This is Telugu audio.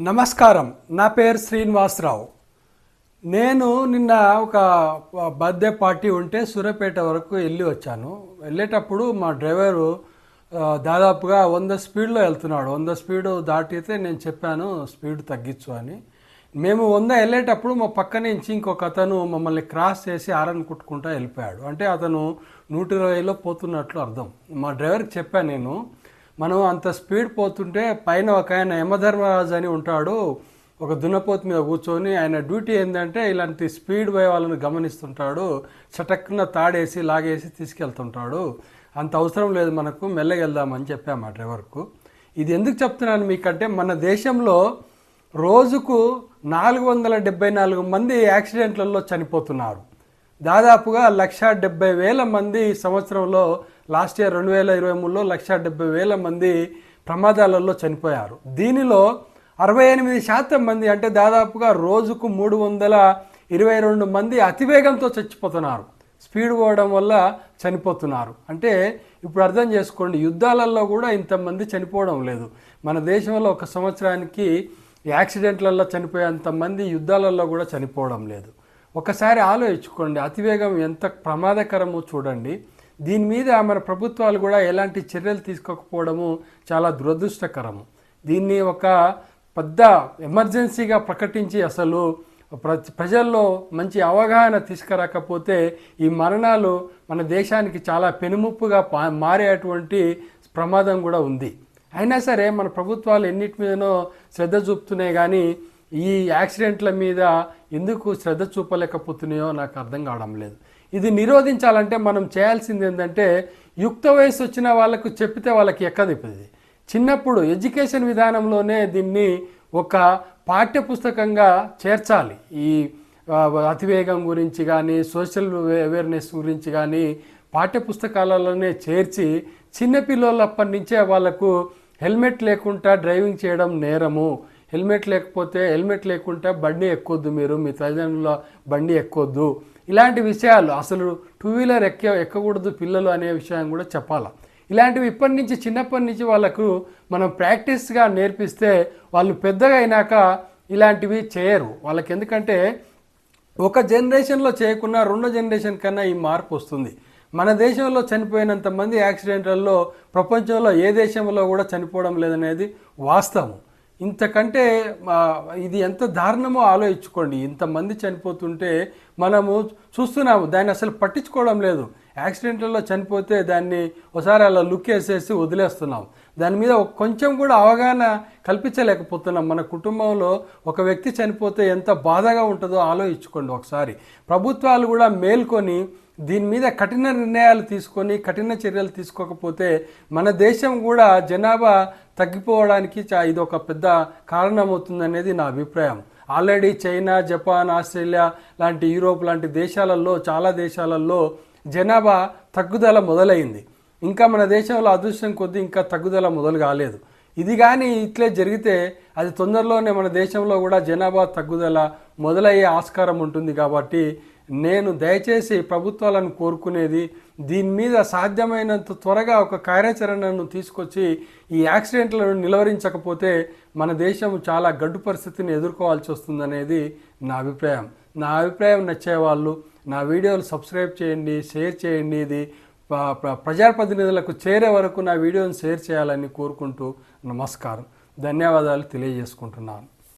నమస్కారం. నా పేరు శ్రీనివాసరావు. నేను నిన్న ఒక బర్త్డే పార్టీ ఉంటే సూర్యాపేట వరకు వెళ్ళి వచ్చాను. వెళ్ళేటప్పుడు మా డ్రైవరు దాదాపుగా వంద స్పీడ్లో వెళ్తున్నాడు. వంద స్పీడ్ దాటితే నేను చెప్పాను స్పీడ్ తగ్గించు అని. మేము వంద వెళ్ళేటప్పుడు మా పక్క నుంచి ఇంకొక అతను మమ్మల్ని క్రాస్ చేసి ఆరన్ కుట్టుకుంటా వెళ్ళిపోయాడు. అంటే అతను నూట ఇరవైలో పోతున్నట్లు అర్థం. మా డ్రైవర్కి చెప్పాను నేను మనం అంత స్పీడ్ పోతుంటే పైన ఒక ఆయన యమధర్మరాజు అని ఉంటాడు. ఒక దున్నపోతు మీద కూర్చొని ఆయన డ్యూటీ ఏంటంటే ఇలాంటి స్పీడ్ పోయే వాళ్ళని గమనిస్తుంటాడు. చటక్కున తాడేసి లాగేసి తీసుకెళ్తుంటాడు. అంత అవసరం లేదు మనకు మెల్లగెళ్దామని చెప్పాము ఆ డ్రైవర్కు. ఇది ఎందుకు చెప్తున్నాను మీకంటే మన దేశంలో రోజుకు నాలుగు వందల డెబ్బై నాలుగు మంది యాక్సిడెంట్లలో చనిపోతున్నారు. దాదాపుగా లక్ష డెబ్బై వేల మంది ఈ సంవత్సరంలో లాస్ట్ ఇయర్ రెండు వేల ఇరవై మూడులో లక్ష డెబ్బై వేల మంది ప్రమాదాలలో చనిపోయారు. దీనిలో అరవై ఎనిమిది శాతం మంది అంటే దాదాపుగా రోజుకు మూడు వందల ఇరవై రెండు మంది అతివేగంతో చచ్చిపోతున్నారు. స్పీడ్ పోవడం వల్ల చనిపోతున్నారు. అంటే ఇప్పుడు అర్థం చేసుకోండి యుద్ధాలలో కూడా ఇంతమంది చనిపోవడం లేదు. మన దేశంలో ఒక సంవత్సరానికి యాక్సిడెంట్లలో చనిపోయేంత మంది యుద్ధాలలో కూడా చనిపోవడం లేదు. ఒకసారి ఆలోచించుకోండి అతివేగం ఎంత ప్రమాదకరమో చూడండి. దీని మీద మన ప్రభుత్వాలు కూడా ఎలాంటి చర్యలు తీసుకోకపోవడము చాలా దురదృష్టకరము. దీన్ని ఒక పెద్ద ఎమర్జెన్సీగా ప్రకటించి అసలు ప్ర ప్రజల్లో మంచి అవగాహన తీసుకురాకపోతే ఈ మరణాలు మన దేశానికి చాలా పెనుముప్పుగా మారేటువంటి ప్రమాదం కూడా ఉంది. అయినా సరే మన ప్రభుత్వాలు ఎన్నిటి మీదనో శ్రద్ధ చూపుతున్నాయి కానీ ఈ యాక్సిడెంట్ల మీద ఎందుకు శ్రద్ధ చూపలేకపోతున్నాయో నాకు అర్థం కావడం లేదు. ఇది నిరోధించాలంటే మనం చేయాల్సింది ఏంటంటే యుక్త వయసు వచ్చిన వాళ్ళకు చెప్పితే వాళ్ళకి ఎక్కదు చిన్నప్పుడు ఎడ్యుకేషన్ విధానంలోనే దీన్ని ఒక పాఠ్య పుస్తకంగా చేర్చాలి. ఈ అతివేగం గురించి కానీ సోషల్ అవేర్నెస్ గురించి కానీ పాఠ్య పుస్తకాలలోనే చేర్చి చిన్నపిల్లలప్పటి నుంచే వాళ్ళకు హెల్మెట్ లేకుండా డ్రైవింగ్ చేయడం నేరము. హెల్మెట్ లేకపోతే హెల్మెట్ లేకుండా బండి ఎక్కొద్దు మీరు మీ తల్లిదండ్రుల బండి ఎక్కొద్దు. ఇలాంటి విషయాలు అసలు టూ వీలర్ ఎక్క ఎక్కకూడదు పిల్లలు అనే విషయం కూడా చెప్పాలి. ఇలాంటివి ఇప్పటి నుంచి చిన్నప్పటి నుంచి వాళ్ళకు మనం ప్రాక్టీస్గా నేర్పిస్తే వాళ్ళు పెద్దగా అయినాక ఇలాంటివి చేయరు. వాళ్ళకి ఎందుకంటే ఒక జనరేషన్లో చేయకుండా రెండో జనరేషన్ కన్నా ఈ మార్పు వస్తుంది. మన దేశంలో చనిపోయినంత మంది యాక్సిడెంట్లలో ప్రపంచంలో ఏ దేశంలో కూడా చనిపోవడం లేదనేది వాస్తవం. ఇంతకంటే ఇది ఎంత దారుణమో ఆలోచించుకోండి. ఇంతమంది చనిపోతుంటే మనము చూస్తున్నాము దాన్ని అసలు పట్టించుకోవడం లేదు. యాక్సిడెంట్లలో చనిపోతే దాన్ని ఒకసారి అలా లుక్ వేసేసి వదిలేస్తున్నాం. దాని మీద కొంచెం కూడా అవగాహన కల్పించలేకపోతున్నాం. మన కుటుంబంలో ఒక వ్యక్తి చనిపోతే ఎంత బాధగా ఉంటుందో ఆలోచించుకోండి ఒకసారి. ప్రభుత్వాలు కూడా మేల్కొని దీని మీద కఠిన నిర్ణయాలు తీసుకొని కఠిన చర్యలు తీసుకోకపోతే మన దేశం కూడా జనాభా తగ్గిపోవడానికి చా- ఇది ఒక పెద్ద కారణమవుతుందనేది నా అభిప్రాయం. ఆల్రెడీ చైనా జపాన్ ఆస్ట్రేలియా లాంటి యూరోప్ లాంటి దేశాలలో చాలా దేశాలలో జనాభా తగ్గుదల మొదలైంది. ఇంకా మన దేశంలో అదృష్టం కొద్దీ ఇంకా తగ్గుదల మొదలు కాలేదు. ఇది కానీ ఇట్లే జరిగితే అది తొందరలోనే మన దేశంలో కూడా జనాభా తగ్గుదల మొదలయ్యే ఆస్కారం ఉంటుంది కాబట్టి నేను దయచేసి ప్రభుత్వాలను కోరుకునేది దీని మీద సాధ్యమైనంత త్వరగా ఒక కార్యాచరణను తీసుకొచ్చి ఈ యాక్సిడెంట్లను నిలువరించకపోతే మన దేశం చాలా గడ్డు పరిస్థితిని ఎదుర్కోవాల్సి వస్తుందనేది నా అభిప్రాయం. నా అభిప్రాయం నచ్చేవాళ్ళు నా వీడియోలు సబ్స్క్రైబ్ చేయండి షేర్ చేయండి. ఇది ప్రజాప్రతినిధులకు చేరే వరకు నా వీడియోని షేర్ చేయాలని కోరుకుంటూ నమస్కారం. ధన్యవాదాలు తెలియజేసుకుంటున్నాను.